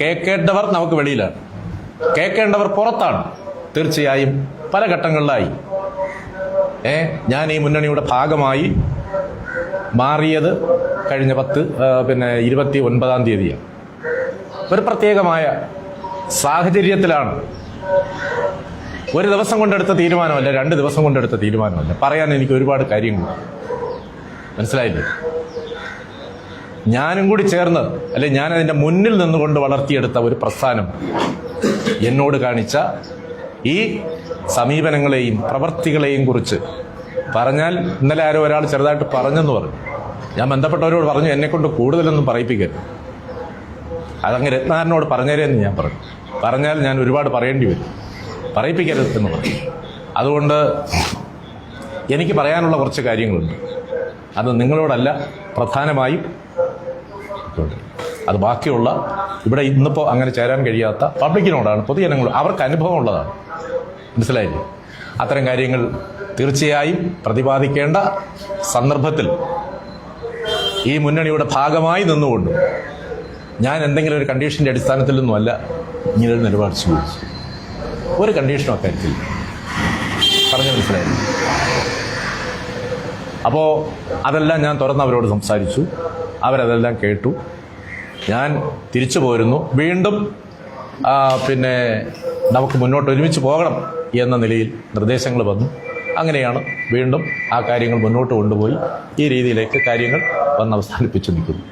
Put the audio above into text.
കേൾക്കേണ്ടവർ നമുക്ക് വെളിയിലാണ്. കേൾക്കേണ്ടവർ പുറത്താണ്. തീർച്ചയായും പല ഘട്ടങ്ങളിലായി. ഏ ഞാൻ ഈ മുന്നണിയുടെ ഭാഗമായി മാറിയത് കഴിഞ്ഞ പത്ത് പിന്നെ ഇരുപത്തി ഒൻപതാം തീയതിയാണ്. ഒരു പ്രത്യേകമായ സാഹചര്യത്തിലാണ് ഒരു ദിവസം കൊണ്ടെടുത്ത തീരുമാനമല്ല രണ്ട് ദിവസം കൊണ്ടെടുത്ത തീരുമാനമല്ല. പറയാൻ എനിക്ക് ഒരുപാട് കാര്യങ്ങളുണ്ട്. മനസ്സിലായില്ലേ? ഞാനും കൂടി ചേർന്ന് അല്ലെ ഞാൻ അതിന്റെ മുന്നിൽ നിന്നുകൊണ്ട് വളർത്തിയെടുത്ത ഒരു പ്രസ്ഥാനം എന്നോട് കാണിച്ച ഈ സമീപനങ്ങളെയും പ്രവർത്തികളെയും കുറിച്ച് പറഞ്ഞാൽ ഇന്നലെ ആരോ ഒരാൾ ചെറുതായിട്ട് പറഞ്ഞെന്ന് പറഞ്ഞു. ഞാൻ ബന്ധപ്പെട്ടവരോട് പറഞ്ഞു എന്നെക്കൊണ്ട് കൂടുതലൊന്നും പറയിപ്പിക്കരുത്. അതങ്ങ് രത്നാരനോട് പറഞ്ഞേരെന്ന് ഞാൻ പറഞ്ഞു. പറഞ്ഞാൽ ഞാൻ ഒരുപാട് പറയേണ്ടി വരും. പറയിപ്പിക്കരുത് എന്ന് പറഞ്ഞു. അതുകൊണ്ട് എനിക്ക് പറയാനുള്ള കുറച്ച് കാര്യങ്ങളുണ്ട്. അത് നിങ്ങളോടല്ല പ്രധാനമായും അത് ബാക്കിയുള്ള ഇവിടെ ഇന്നിപ്പോൾ അങ്ങനെ ചേരാൻ കഴിയാത്ത പബ്ലിക്കിനോടാണ് പൊതുജനങ്ങൾ അവർക്ക് അനുഭവം ഉള്ളതാണ്. മനസ്സിലായില്ലേ? അത്തരം കാര്യങ്ങൾ തീർച്ചയായും പ്രതിപാദിക്കേണ്ട സന്ദർഭത്തിൽ ഈ മുന്നണിയുടെ ഭാഗമായി നിന്നുകൊണ്ട് ഞാൻ എന്തെങ്കിലും ഒരു കണ്ടീഷന്റെ അടിസ്ഥാനത്തിലൊന്നുമല്ല ഇങ്ങനെ ഒരു നിലപാട് സ്വീകരിച്ചു ഒരു കണ്ടീഷനും അക്കാര്യത്തിൽ പറഞ്ഞു മനസ്സിലായി അപ്പോൾ അതെല്ലാം ഞാൻ തുറന്ന് അവരോട് സംസാരിച്ചു. അവരതെല്ലാം കേട്ടു. ഞാൻ തിരിച്ചു പോരുന്നു. വീണ്ടും പിന്നെ നമുക്ക് മുന്നോട്ട് ഒരുമിച്ച് പോകണം എന്ന നിലയിൽ നിർദ്ദേശങ്ങൾ വന്നു. അങ്ങനെയാണ് വീണ്ടും ആ കാര്യങ്ങൾ മുന്നോട്ട് കൊണ്ടുപോയി ഈ രീതിയിലേക്ക് കാര്യങ്ങൾ വന്ന് അവസാനിപ്പിച്ചു നിൽക്കുന്നു.